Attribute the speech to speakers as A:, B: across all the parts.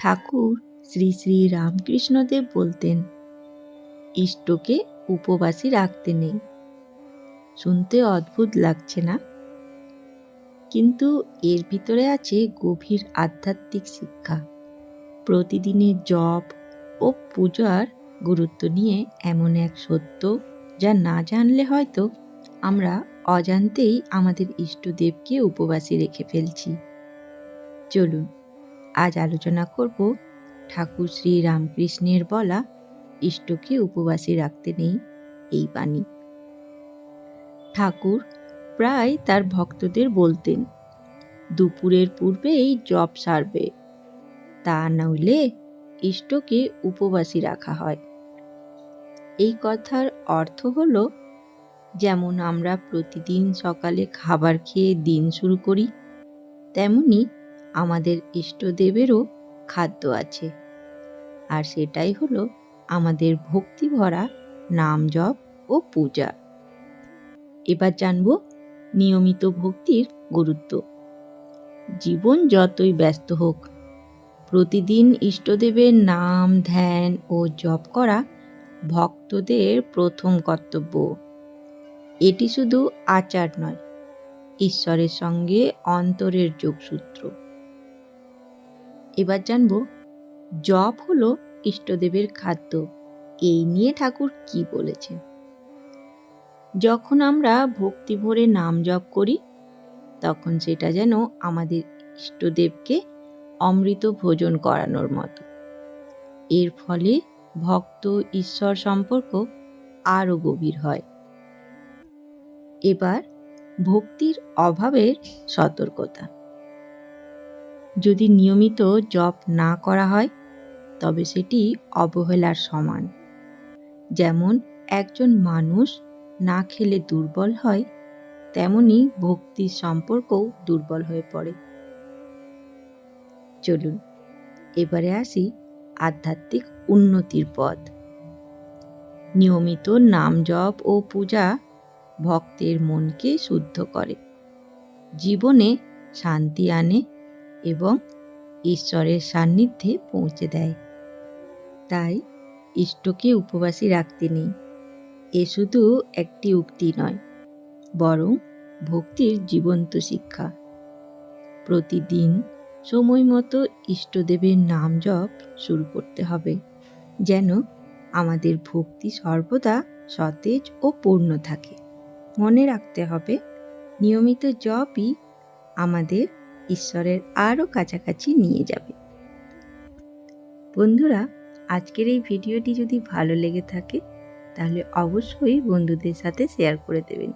A: ঠাকুর শ্রী শ্রী রামকৃষ্ণদেব বলতেন, ইষ্টকে উপবাসী রাখতে নেই। শুনতে অদ্ভুত লাগছে না? কিন্তু এর ভিতরে আছে গভীর আধ্যাত্মিক শিক্ষা। প্রতিদিনের জপ ও পূজার গুরুত্ব নিয়ে এমন এক সত্য যা না জানলে হয়তো আমরা অজান্তেই আমাদের ইষ্টদেবকে উপবাসী রেখে ফেলছি। চলুন। আজ আলোচনা করব ঠাকুর শ্রী রামকৃষ্ণের বলা ইষ্টকে উপবাসী রাখতে নেই এই বাণী। ঠাকুর প্রায় তার ভক্তদের বলতেন, দুপুরের পূর্বেই জপ সারবে। তা নইলে ইষ্টকে উপবাসী রাখা হয়। এই কথার অর্থ হলো, যেমন আমরা প্রতিদিন সকালে খাবার খেয়ে দিন শুরু করি, তেমনি আমাদের ইষ্টদেবেরও খাদ্য আছে। আর সেটাই হলো আমাদের ভক্তি ভরা নাম জপ ও পূজা। এবার জানব নিয়মিত ভক্তির গুরুত্ব। জীবন যতই ব্যস্ত হোক, প্রতিদিন ইষ্টদেবের নাম, ধ্যান ও জপ করা ভক্তদের প্রথম কর্তব্য। এটি শুধু আচার নয়, ঈশ্বরের সঙ্গে অন্তরের যোগসূত্র। এবার জানব, জপ হলো ইষ্টদেবের খাদ্য। এই নিয়ে ঠাকুর কি বলেছেন যখন আমরা ভক্তি ভরে নাম জপ করি, তখন সেটা যেন আমাদের ইষ্টদেবকে অমৃত ভোজন করানোর মতো। এর ফলে ভক্ত ঈশ্বর সম্পর্ক আরও গভীর হয়। এবার ভক্তির অভাবের সতর্কতা। যদি নিয়মিত জপ না করা হয়, তবে সেটি অবহেলার সমান। যেমন, একজন মানুষ না খেলে দুর্বল হয়, তেমনি ভক্তির সম্পর্কও দুর্বল হয়ে পড়ে। চলুন, এবারে আসি আধ্যাত্মিক উন্নতির পথ। নিয়মিত নাম জপ ও পূজা ভক্তের মনকে শুদ্ধ করে। জীবনে শান্তি আনে এবং ঈশ্বরের সান্নিধ্যে পৌঁছে দেয়। তাই ইষ্টকে উপবাসী রাখতে নেই। এ শুধু একটি উক্তি নয়, বরং ভক্তির জীবন্ত শিক্ষা। প্রতিদিন সময় মতো ইষ্টদেবের নাম জপ শুরু করতে হবে, যেন আমাদের ভক্তি সর্বদা সতেজ ও পূর্ণ থাকে। মনে রাখতে হবে, নিয়মিত জপই আমাদের ঈশ্বরের আরও কাছাকাছি নিয়ে যাবে। বন্ধুরা, আজকের এই ভিডিওটি যদি ভালো লেগে থাকে, তাহলে অবশ্যই বন্ধুদের সাথে শেয়ার করে দেবেন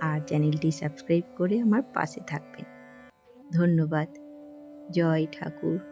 A: আর চ্যানেলটি সাবস্ক্রাইব করে আমার পাশে থাকবেন। ধন্যবাদ। জয় ঠাকুর।